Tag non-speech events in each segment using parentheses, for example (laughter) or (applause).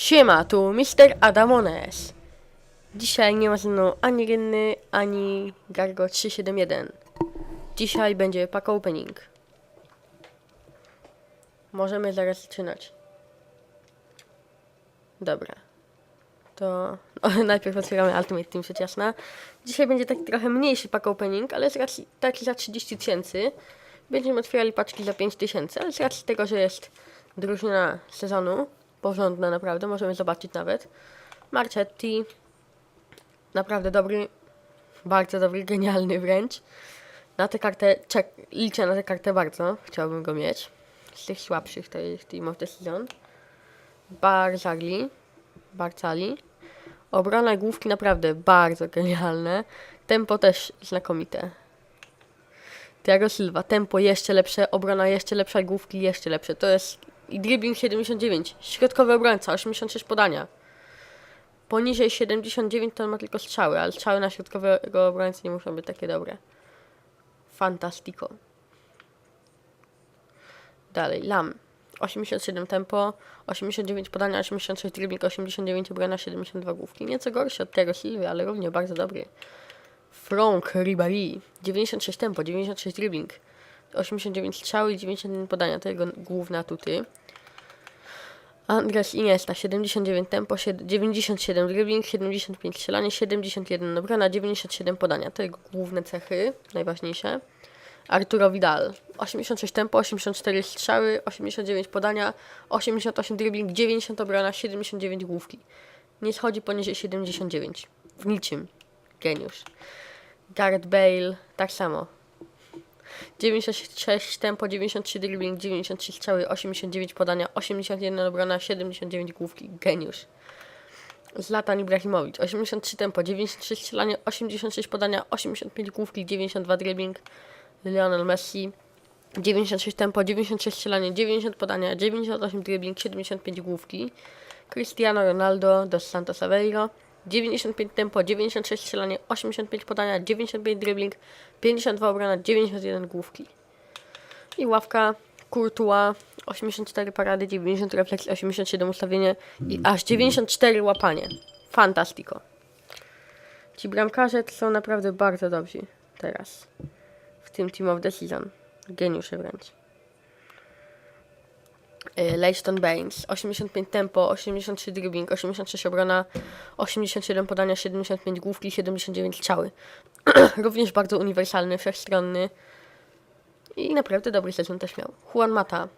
Siema, tu Mr. Adamones. Dzisiaj nie ma ze mną ani Rynny, ani Gargo 371. Dzisiaj będzie pack opening. Możemy zaraz zaczynać. Dobra. To o, (laughs) najpierw otwieramy Ultimate Team, rzecz jasna. Dzisiaj będzie taki trochę mniejszy pack opening, ale z racji taki za 30 tysięcy. Będziemy otwierali paczki za 5 tysięcy, ale z racji tego, że jest drużyna sezonu, porządna naprawdę, możemy zobaczyć nawet. Marchetti, naprawdę dobry, bardzo dobry, genialny wręcz. Na tę kartę, czek, liczę na tę kartę bardzo, chciałbym go mieć. Z tych słabszych to jest Team of the Season. Barzagli, Barcali. Obrona główki naprawdę bardzo genialne. Tempo też znakomite. Thiago Silva, tempo jeszcze lepsze, obrona jeszcze lepsza, główki jeszcze lepsze. To jest i dribbling 79, środkowy obrońca, 86 podania. Poniżej 79 to on ma tylko strzały, ale strzały na środkowego obrońcy nie muszą być takie dobre. Fantastico. Dalej, Lam. 87 tempo, 89 podania, 86 dribbling, 89 obrona, 72 główki. Nieco gorszy od tego Silvy, ale równie bardzo dobry. Franck Ribéry, 96 tempo, 96 dribbling, 89 strzały i 91 podania, to jego główne atuty. Andres Iniesta, 79 tempo, sied- 97 dribbling, 75 strzelanie, 71 obrona, 97 podania, to jego główne cechy, najważniejsze. Arturo Vidal, 86 tempo, 84 strzały, 89 podania, 88 dribbling, 90 obrona, 79 główki. Nie schodzi poniżej 79. W niczym. Geniusz. Gareth Bale, tak samo. 96 tempo, 93 dribbling, 93 strzały, 89 podania, 81 obrona, 79 główki. Geniusz. Zlatan Ibrahimowicz, 83 tempo, 93 strzelanie, 86 podania, 85 główki, 92 dribbling. Lionel Messi, 96 tempo, 96 strzelanie, 90 podania, 98 dribbling, 75 główki. Cristiano Ronaldo dos Santos Aveiro, 95 tempo, 96 strzelanie, 85 podania, 95 dribbling, 52 obrona, 91 główki. I ławka Courtois, 84 parady, 90 refleks, 87 ustawienie i aż 94 łapanie. Fantastico. Ci bramkarze są naprawdę bardzo dobrzy teraz. W tym Team of the Season. Geniusze wręcz. Y, Leyston Baines, 85 tempo, 83 dribbling, 86 obrona, 87 podania, 75 główki, 79 strzały. (clears throat) Również bardzo uniwersalny, wszechstronny i naprawdę dobry sezon też miał. Juan Mata,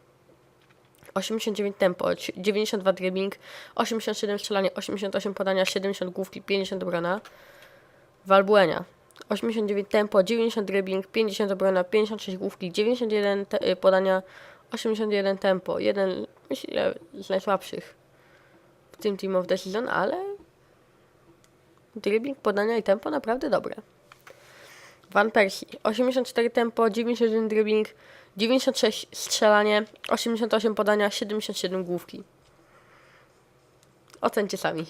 89 tempo, 92 dribbling, 87 strzelanie, 88 podania, 70 główki, 50 obrona. Valbuena, 89 tempo, 90 dribbling, 50 obrona, 56 główki, 91 te, y, podania, 81 tempo. Jeden, myślę, z najsłabszych w tym Team of the Season, ale dribbling, podania i tempo naprawdę dobre. Van Persie, 84 tempo, 91 dribbling, 96 strzelanie, 88 podania, 77 główki. Ocencie sami.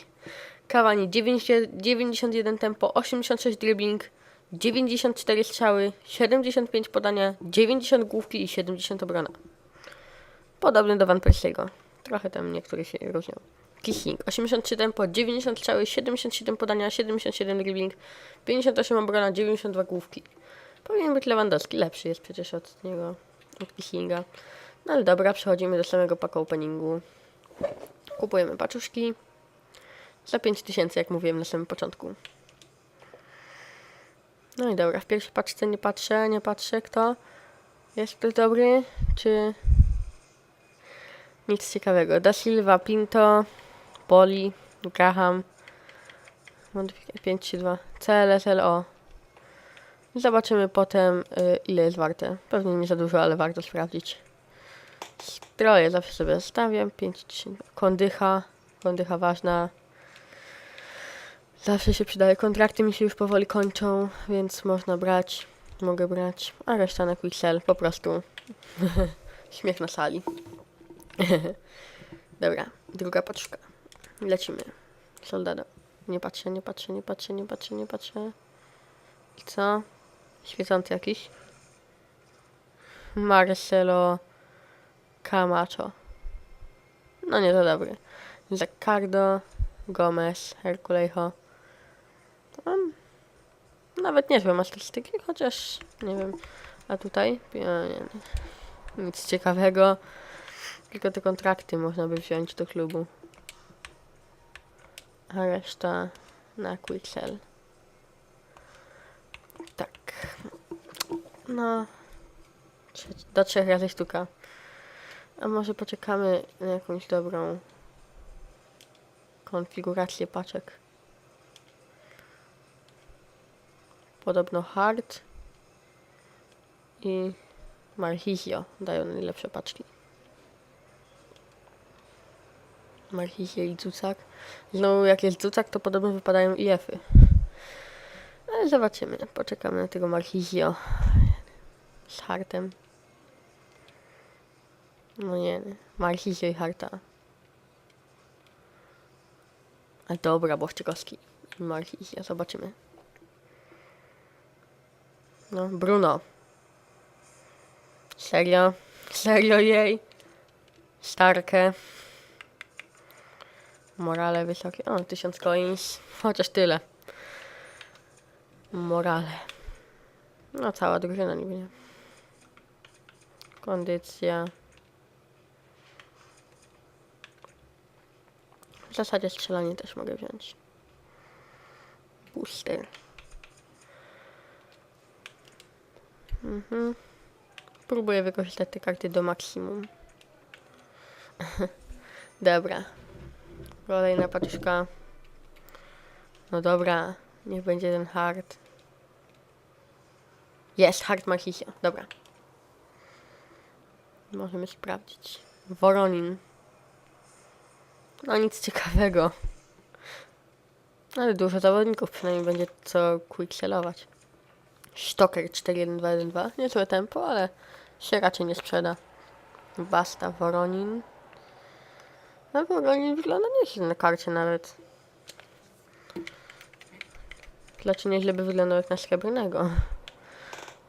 Cavani 90, 91 tempo, 86 dribbling, 94 strzały, 75 podania, 90 główki i 70 obrona. Podobny do Van Persiego. Trochę tam niektóre się różnią. Kissing 83 tempo, 90 strzały, 77 podania, 77 dribbling, 58 obrona, 92 główki. Powinien być Lewandowski, lepszy jest przecież od niego, od Kissinga. No ale dobra, przechodzimy do samego pack openingu. Kupujemy paczuszki. Za 5000, jak mówiłem na samym początku. No i dobra, w pierwszej paczce nie patrzę, nie patrzę kto. Jest ktoś dobry, czy... Nic ciekawego. Da Silva, Pinto, Poli, Graham, Modyfikacja 532, CLSLO. Zobaczymy potem, y, ile jest warte. Pewnie nie za dużo, ale warto sprawdzić. Stroje zawsze sobie zostawiam. 5, 10, kondycha, kondycha ważna. Zawsze się przydaje. Kontrakty mi się już powoli kończą, więc można brać. Mogę brać. A reszta na Quicksell. Po prostu. (laughs) Śmiech na sali. (laughs) Dobra, druga paczka. Lecimy. Soldado. Nie patrzę, nie patrzę, nie patrzę, nie patrzę, nie patrzę. I co? Świecący jakiś? Marcelo Camacho. No nie, to dobry. Zaccardo, Gomez, Herculejho. Um, nawet niezłe ma statystyki, chociaż nie wiem. A tutaj? Nie, nie. Nic ciekawego. Tylko te kontrakty można by wziąć do klubu. A reszta na quick sell. Tak. No. Do trzech razy sztuka. A może poczekamy na jakąś dobrą konfigurację paczek. Podobno hard i Marchisio dają najlepsze paczki. Marchisio i Cucak. Znowu jak jest Cucak, to podobno wypadają IF-y. Ale zobaczymy. Poczekamy na tego Marchisio z hartem. No nie. Marchisio i harta. A dobra, Błaszczykowski i Marchisio. Zobaczymy. No, Bruno. Serio? Serio jej? Starkę. Morale wysokie. O, 1000 coins. Chociaż tyle. Morale. No, cała drużyna niby nie. Kondycja. W zasadzie strzelanie też mogę wziąć. Booster. Mhm. Próbuję wykorzystać te karty do maksimum. (laughs) Dobra. Kolejna paczka. No dobra. Niech będzie ten hard. Jest, hard Marchisio. Dobra. Możemy sprawdzić. Woronin. No nic ciekawego. Ale dużo zawodników przynajmniej będzie co quicksellować. Stoker 41212. Niezłe tempo, ale się raczej nie sprzeda. Basta, Woronin. A Woronin wygląda nieźle na karcie nawet. Dlaczego nieźle by wyglądał jak na srebrnego?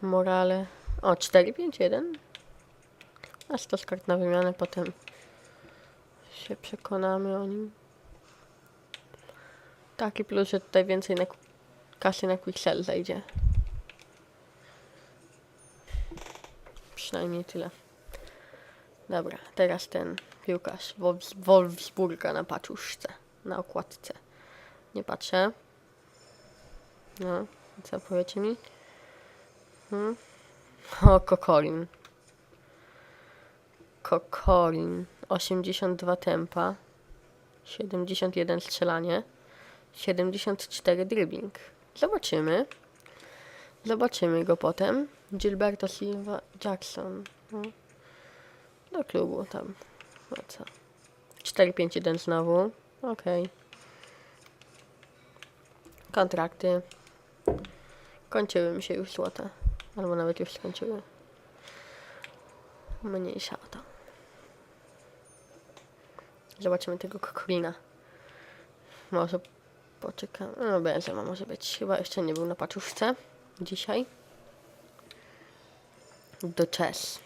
Morale. O, 451. A 100 kart na wymianę, potem się przekonamy o nim. Taki plus, że tutaj więcej na kasy na Quicksell zajdzie. Przynajmniej tyle. Dobra, teraz ten piłkarz Wolfs- Wolfsburga na paczuszce, na okładce. Nie patrzę. No, co powiecie mi? Hmm? O, Kokolin. Kokolin. 82 tempa. 71 strzelanie. 74 dribbling. Zobaczymy. Zobaczymy go potem. Gilberto Silva Jackson. No. Do klubu tam. No co? 4-5-1 znowu. Okej. Kontrakty. Kończyły mi się już złota. Albo nawet już skończyły. Mniejsza o to. Zobaczymy tego kokolina. Może poczekam. No Benzema może być. Chyba jeszcze nie był na paczuszce. Dzisiaj. Do Chess.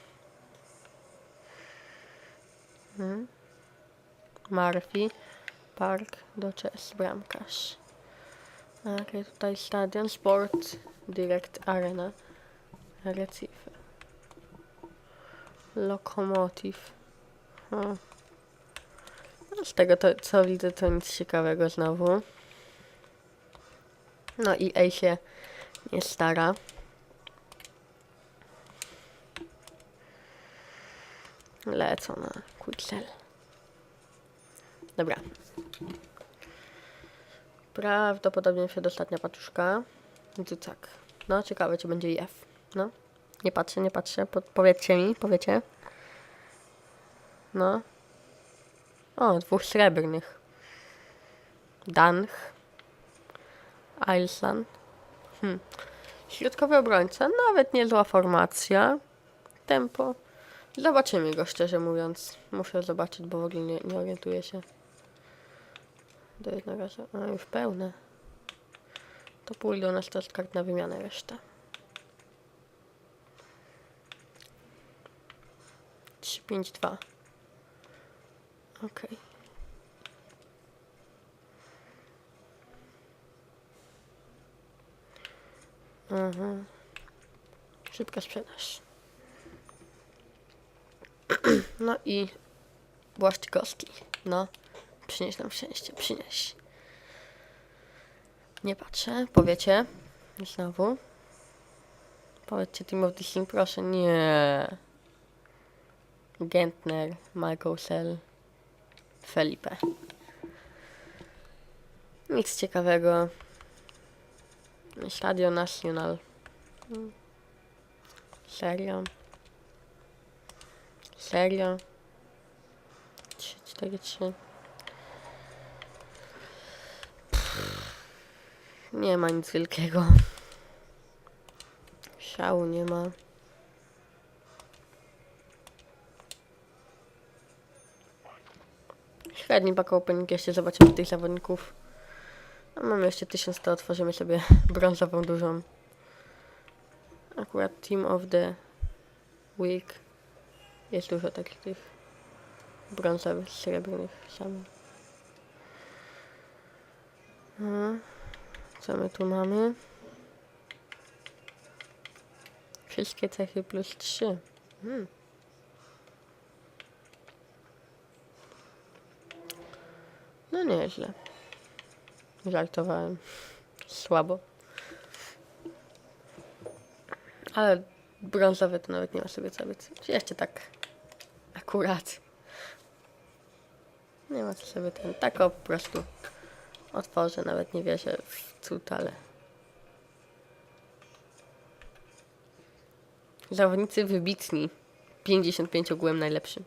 Hmm. Murphy. Park do Chess. Bramkarz. Okej, tutaj stadion. Sport. Direct Arena. Recife. Lokomotiv. Hmm. Z tego to, co widzę, to nic ciekawego znowu. No i EA się nie stara. Lecą na Quicksell. Dobra. Prawdopodobnie przedostatnia paczuszka. Cucak. No, ciekawe, czy będzie IF. No. Nie patrzę, nie patrzę. Po powiedzcie mi, powiecie. No. O, dwóch srebrnych. Danch. Eilsan. Hmm. Środkowy obrońca, nawet niezła formacja. Tempo. Zobaczymy go, szczerze mówiąc. Muszę zobaczyć, bo w ogóle nie, nie orientuję się. Do jednego razu. A, już pełne. To pójdą na start kart na wymianę resztę. Trzy, pięć, dwa. Okej. Okay. Szybka sprzedaż. No i Błaszczykowski. No, przynieś nam szczęście, przynieś. Nie patrzę, powiecie. Znowu. Powiedzcie the King, proszę. Nie. Gentner, Michael Felipe. Nic ciekawego. Stadio Nacional. Serio? Serio? 3, 4, 3. Nie ma nic wielkiego. Szału nie ma. Średni pack opening, jeszcze zobaczymy tych zawodników. A mamy jeszcze 1100, otworzymy sobie brązową dużą. Akurat Team of the Week. Jest dużo takich tych brązowych, srebrnych samych. Mhm. Co my tu mamy? Wszystkie cechy plus 3. Hmm. No nieźle. Żartowałem. Słabo. Ale brązowy to nawet nie ma sobie co być. Jeszcze tak akurat. Nie ma co sobie ten. Tak o po prostu otworzę. Nawet nie wierzę w cud, ale... Zawodnicy wybitni. 55 ogółem najlepszy.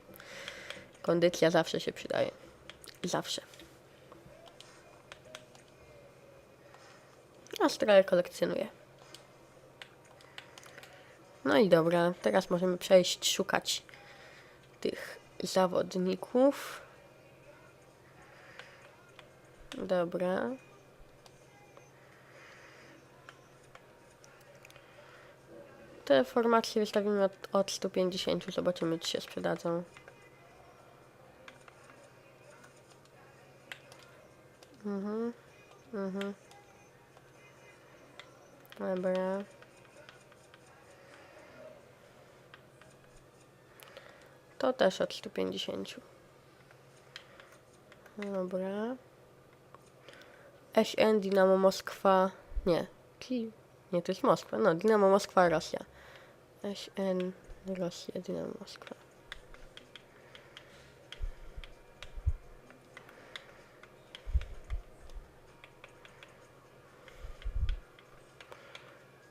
Kondycja zawsze się przydaje. Zawsze. Australia kolekcjonuje. No i dobra, teraz możemy przejść szukać tych zawodników. Dobra. Te formacje wystawimy od, od 150, zobaczymy czy się sprzedadzą. Mhm, mhm. Dobra. To też od 150. Dobra. SN Dynamo Moskwa. Nie. Nie, to jest Moskwa. No, Dynamo Moskwa, Rosja. SN Rosja, Dynamo Moskwa.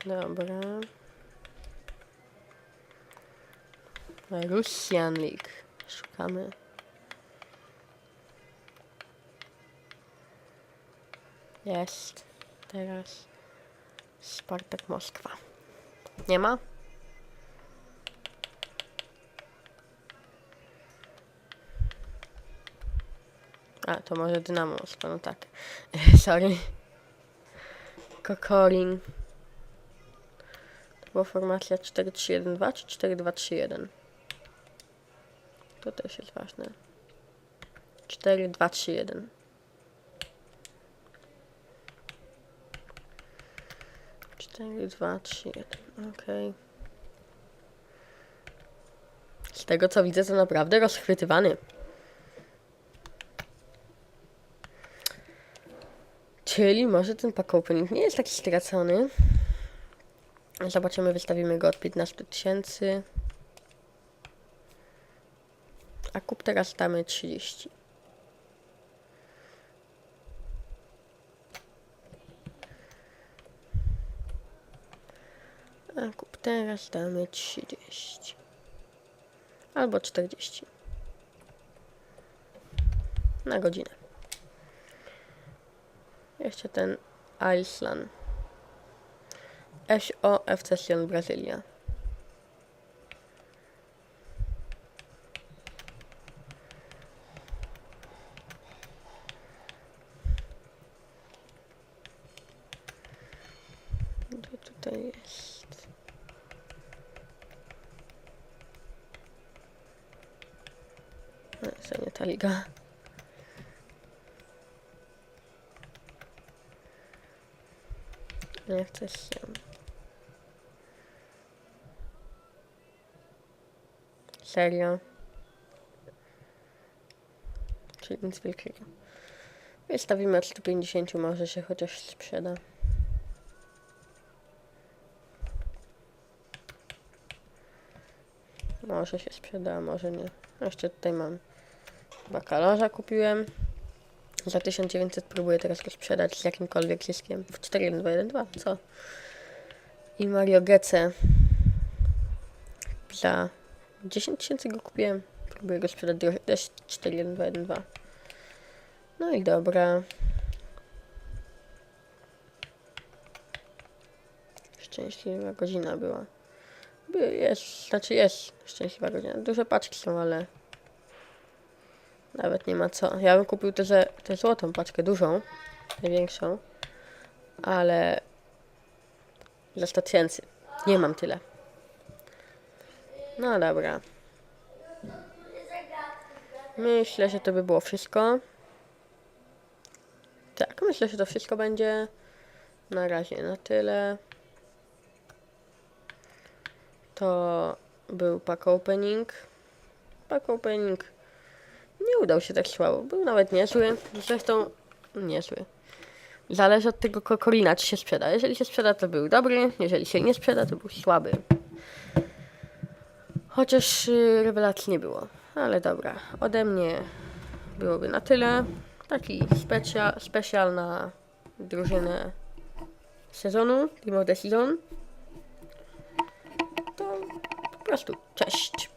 Dobra. Russian League. Szukamy. Jest. Teraz Spartak Moskwa. Nie ma? A, to może Dynamo Moskwa, no tak. (laughs) Sorry. Kokorin. To była formacja 4-3-1-2 czy 4-2-3-1? To też jest ważne. 4-2-3-1. Cztery, dwa, trzy, jeden. Okej. Z tego co widzę, to naprawdę rozchwytywany. Czyli może ten pack opening nie jest taki stracony. Zobaczymy, wystawimy go od 15 tysięcy. A kup teraz damy 30. A kup teraz damy 30. Albo 40. Na godzinę. Jeszcze ten Iceland. SO FC Brazylia. No, to jest? Nie ta liga. Nie chcę się. Serio. Czyli nic wielkiego. Wystawimy od 150, może się chociaż sprzeda. Może się sprzeda, może nie. Jeszcze tutaj mam bakalarza kupiłem. Za 1900 próbuję teraz go sprzedać z jakimkolwiek zyskiem. W 41212, co? I Mario Gece za 10 tysięcy go kupiłem. Próbuję go sprzedać. Też 41212. No i dobra. Szczęśliwa godzina była. Jest, znaczy jest szczęśliwa godzina. Duże paczki są, ale nawet nie ma co. Ja bym kupił tę tę złotą paczkę, dużą, największą, ale za 100 tysięcy. Nie mam tyle. No dobra. Myślę, że to by było wszystko. Tak, myślę, że to wszystko będzie. Na razie na tyle. To był pack opening. Pack opening nie udał się tak słabo. Był nawet niezły. Zresztą niezły. Zależy od tego kokolina, czy się sprzeda. Jeżeli się sprzeda, to był dobry. Jeżeli się nie sprzeda, to był słaby. Chociaż y, rewelacji nie było. Ale dobra. Ode mnie byłoby na tyle. Taki specia, specjal na drużynę sezonu, of the Season. Prostu cześć.